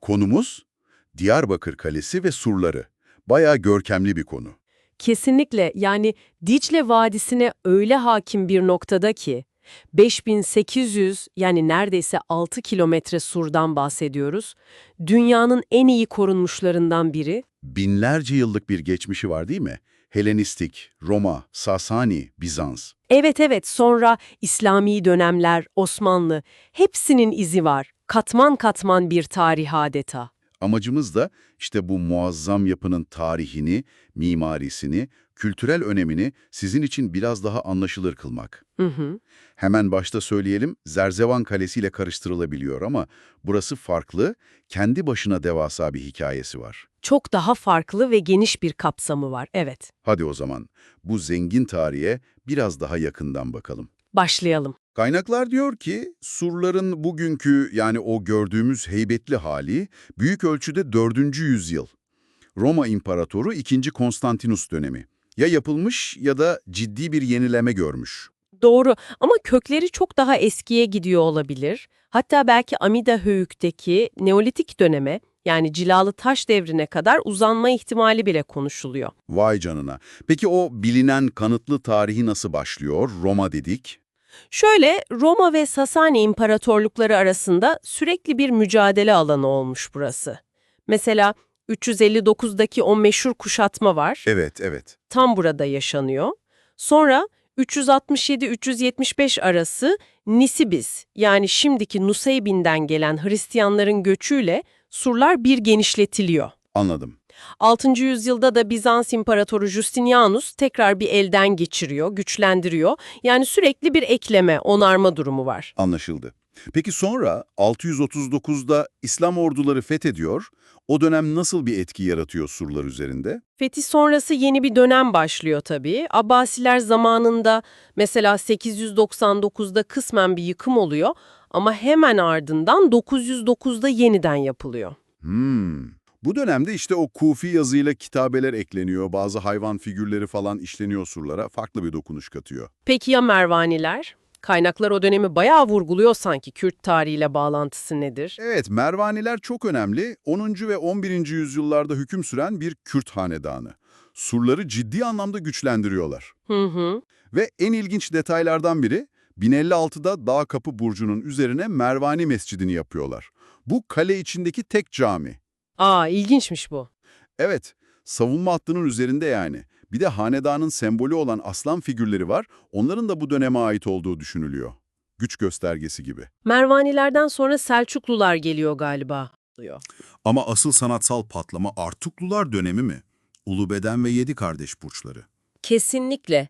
Konumuz Diyarbakır Kalesi ve surları. Bayağı görkemli bir konu. Kesinlikle yani Dicle Vadisi'ne öyle hakim bir noktada ki 5800 yani neredeyse 6 kilometre surdan bahsediyoruz. Dünyanın en iyi korunmuşlarından biri. Binlerce yıllık bir geçmişi var değil mi? Helenistik, Roma, Sasani, Bizans. Evet evet sonra İslami dönemler, Osmanlı hepsinin izi var. Katman katman bir tarih adeta. Amacımız da işte bu muazzam yapının tarihini, mimarisini, kültürel önemini sizin için biraz daha anlaşılır kılmak. Hı hı. Hemen başta söyleyelim, Zerzevan Kalesi ile karıştırılabiliyor ama burası farklı, kendi başına devasa bir hikayesi var. Çok daha farklı ve geniş bir kapsamı var, evet. Hadi o zaman bu zengin tarihe biraz daha yakından bakalım. Başlayalım. Kaynaklar diyor ki surların bugünkü yani o gördüğümüz heybetli hali büyük ölçüde 4. yüzyıl. Roma İmparatoru 2. Konstantinus dönemi. Ya yapılmış ya da ciddi bir yenileme görmüş. Doğru ama kökleri çok daha eskiye gidiyor olabilir. Hatta belki Amida Höyük'teki Neolitik döneme yani cilalı taş devrine kadar uzanma ihtimali bile konuşuluyor. Vay canına. Peki o bilinen kanıtlı tarihi nasıl başlıyor? Roma dedik. Şöyle Roma ve Sasani imparatorlukları arasında sürekli bir mücadele alanı olmuş burası. Mesela 359'daki o meşhur kuşatma var. Evet, evet. Tam burada yaşanıyor. Sonra 367-375 arası Nisibis yani şimdiki Nusaybin'den gelen Hristiyanların göçüyle surlar bir genişletiliyor. Anladım. 6. yüzyılda da Bizans İmparatoru Justinianus tekrar bir elden geçiriyor, güçlendiriyor. Yani sürekli bir ekleme, onarma durumu var. Anlaşıldı. Peki sonra 639'da İslam orduları fethediyor. O dönem nasıl bir etki yaratıyor surlar üzerinde? Fetih sonrası yeni bir dönem başlıyor tabii. Abbasiler zamanında mesela 899'da kısmen bir yıkım oluyor ama hemen ardından 909'da yeniden yapılıyor. Hmm. Bu dönemde işte o Kufi yazıyla kitabeler ekleniyor, bazı hayvan figürleri falan işleniyor surlara, farklı bir dokunuş katıyor. Peki ya Mervaniler? Kaynaklar o dönemi bayağı vurguluyor sanki Kürt tarihiyle bağlantısı nedir? Evet, Mervaniler çok önemli. 10. ve 11. yüzyıllarda hüküm süren bir Kürt hanedanı. Surları ciddi anlamda güçlendiriyorlar. Hı hı. Ve en ilginç detaylardan biri, 1056'da Dağ Kapı Burcu'nun üzerine Mervani Mescidini yapıyorlar. Bu kale içindeki tek cami. Aa ilginçmiş bu. Evet, savunma hattının üzerinde yani. Bir de hanedanın sembolü olan aslan figürleri var, onların da bu döneme ait olduğu düşünülüyor. Güç göstergesi gibi. Mervanilerden sonra Selçuklular geliyor galiba. diyor. Ama asıl sanatsal patlama Artuklular dönemi mi? Ulubeden ve Yedi Kardeş Burçları. Kesinlikle.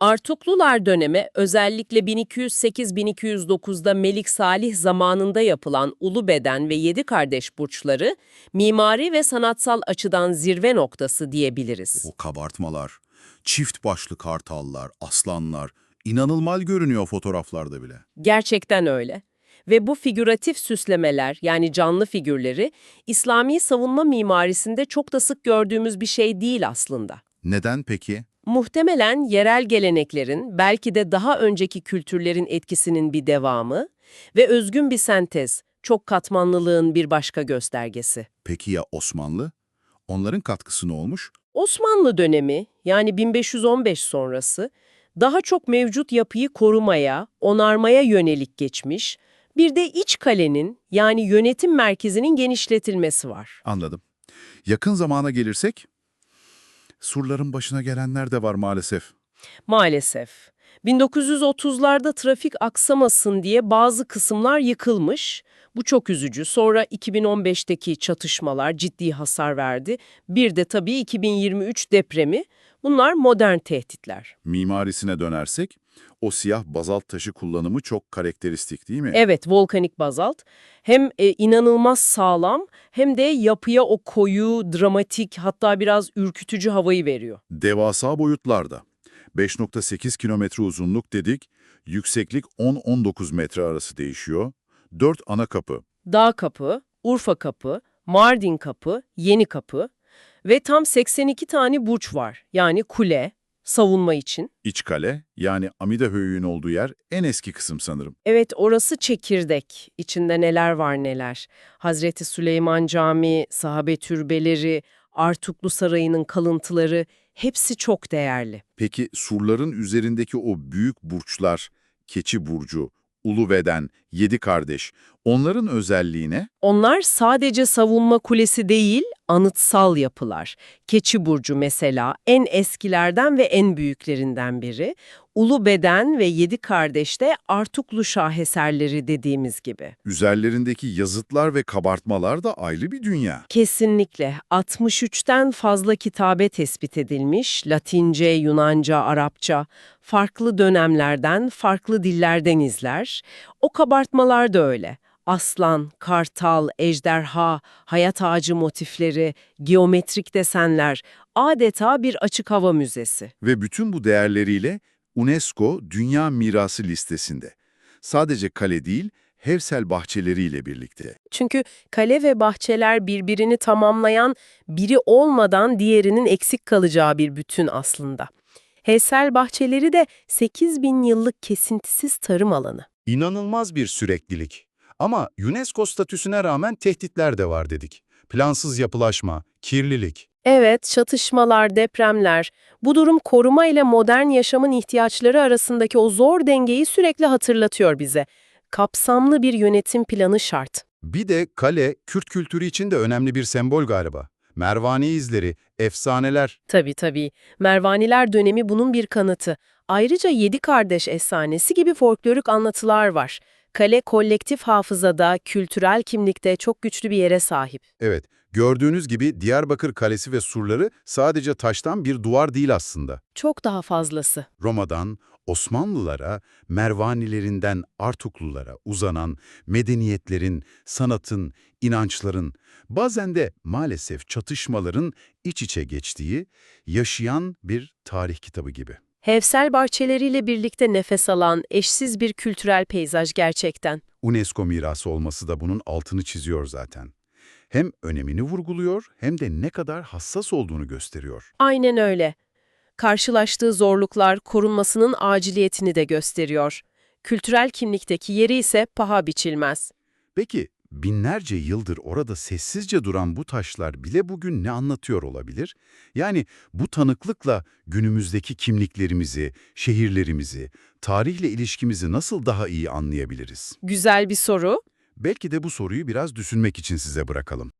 Artuklular dönemi özellikle 1208-1209'da Melik Salih zamanında yapılan Ulubeden ve Yedi Kardeş Burçları mimari ve sanatsal açıdan zirve noktası diyebiliriz. O kabartmalar, çift başlı kartallar, aslanlar, inanılmaz görünüyor fotoğraflarda bile. Gerçekten öyle. Ve bu figüratif süslemeler yani canlı figürleri İslami savunma mimarisinde çok da sık gördüğümüz bir şey değil aslında. Neden peki? Muhtemelen yerel geleneklerin, belki de daha önceki kültürlerin etkisinin bir devamı ve özgün bir sentez, çok katmanlılığın bir başka göstergesi. Peki ya Osmanlı? Onların katkısı ne olmuş? Osmanlı dönemi, yani 1515 sonrası, daha çok mevcut yapıyı korumaya, onarmaya yönelik geçmiş, bir de iç kalenin, yani yönetim merkezinin genişletilmesi var. Anladım. Yakın zamana gelirsek, surların başına gelenler de var maalesef. Maalesef. 1930'larda trafik aksamasın diye bazı kısımlar yıkılmış. Bu çok üzücü. Sonra 2015'teki çatışmalar ciddi hasar verdi. Bir de tabii 2023 depremi. Bunlar modern tehditler. Mimarisine dönersek, o siyah bazalt taşı kullanımı çok karakteristik değil mi? Evet, volkanik bazalt. Hem e, inanılmaz sağlam hem de yapıya o koyu, dramatik hatta biraz ürkütücü havayı veriyor. Devasa boyutlarda. 5.8 kilometre uzunluk dedik, yükseklik 10-19 metre arası değişiyor. 4 ana kapı. Dağ Kapı, Urfa Kapı, Mardin Kapı, Yeni Kapı ve tam 82 tane burç var. Yani kule, savunma için. İç kale, yani Amida Höyü'nün olduğu yer en eski kısım sanırım. Evet orası çekirdek. İçinde neler var neler. Hazreti Süleyman Camii, sahabe türbeleri, Artuklu Sarayı'nın kalıntıları hepsi çok değerli. Peki surların üzerindeki o büyük burçlar, Keçi Burcu, Uluveden, Yedi Kardeş, onların özelliği ne? Onlar sadece savunma kulesi değil, anıtsal yapılar. Keçi Burcu mesela en eskilerden ve en büyüklerinden biri. Ulu Beden ve Yedi Kardeş de Artuklu şaheserleri dediğimiz gibi. Üzerlerindeki yazıtlar ve kabartmalar da ayrı bir dünya. Kesinlikle 63'ten fazla kitabe tespit edilmiş, Latince, Yunanca, Arapça, farklı dönemlerden, farklı dillerden izler. O kabartmalar da öyle. Aslan, kartal, ejderha, hayat ağacı motifleri, geometrik desenler, adeta bir açık hava müzesi. Ve bütün bu değerleriyle UNESCO Dünya Mirası listesinde. Sadece kale değil, Hevsel bahçeleriyle birlikte. Çünkü kale ve bahçeler birbirini tamamlayan, biri olmadan diğerinin eksik kalacağı bir bütün aslında. Hevsel bahçeleri de 8 bin yıllık kesintisiz tarım alanı. İnanılmaz bir süreklilik. Ama UNESCO statüsüne rağmen tehditler de var dedik. Plansız yapılaşma, kirlilik. Evet, çatışmalar, depremler. Bu durum koruma ile modern yaşamın ihtiyaçları arasındaki o zor dengeyi sürekli hatırlatıyor bize. Kapsamlı bir yönetim planı şart. Bir de kale, Kürt kültürü için de önemli bir sembol galiba. Mervani izleri, efsaneler. Tabii tabii. Mervaniler dönemi bunun bir kanıtı. Ayrıca Yedi Kardeş efsanesi gibi folklorik anlatılar var. Kale kolektif hafızada, kültürel kimlikte çok güçlü bir yere sahip. Evet, gördüğünüz gibi Diyarbakır Kalesi ve surları sadece taştan bir duvar değil aslında. Çok daha fazlası. Roma'dan Osmanlılara, Mervanilerinden Artuklulara uzanan medeniyetlerin, sanatın, inançların, bazen de maalesef çatışmaların iç içe geçtiği, yaşayan bir tarih kitabı gibi. Hevsel bahçeleriyle birlikte nefes alan eşsiz bir kültürel peyzaj gerçekten. UNESCO mirası olması da bunun altını çiziyor zaten. Hem önemini vurguluyor hem de ne kadar hassas olduğunu gösteriyor. Aynen öyle. Karşılaştığı zorluklar korunmasının aciliyetini de gösteriyor. Kültürel kimlikteki yeri ise paha biçilmez. Peki binlerce yıldır orada sessizce duran bu taşlar bile bugün ne anlatıyor olabilir? Yani bu tanıklıkla günümüzdeki kimliklerimizi, şehirlerimizi, tarihle ilişkimizi nasıl daha iyi anlayabiliriz? Güzel bir soru. Belki de bu soruyu biraz düşünmek için size bırakalım.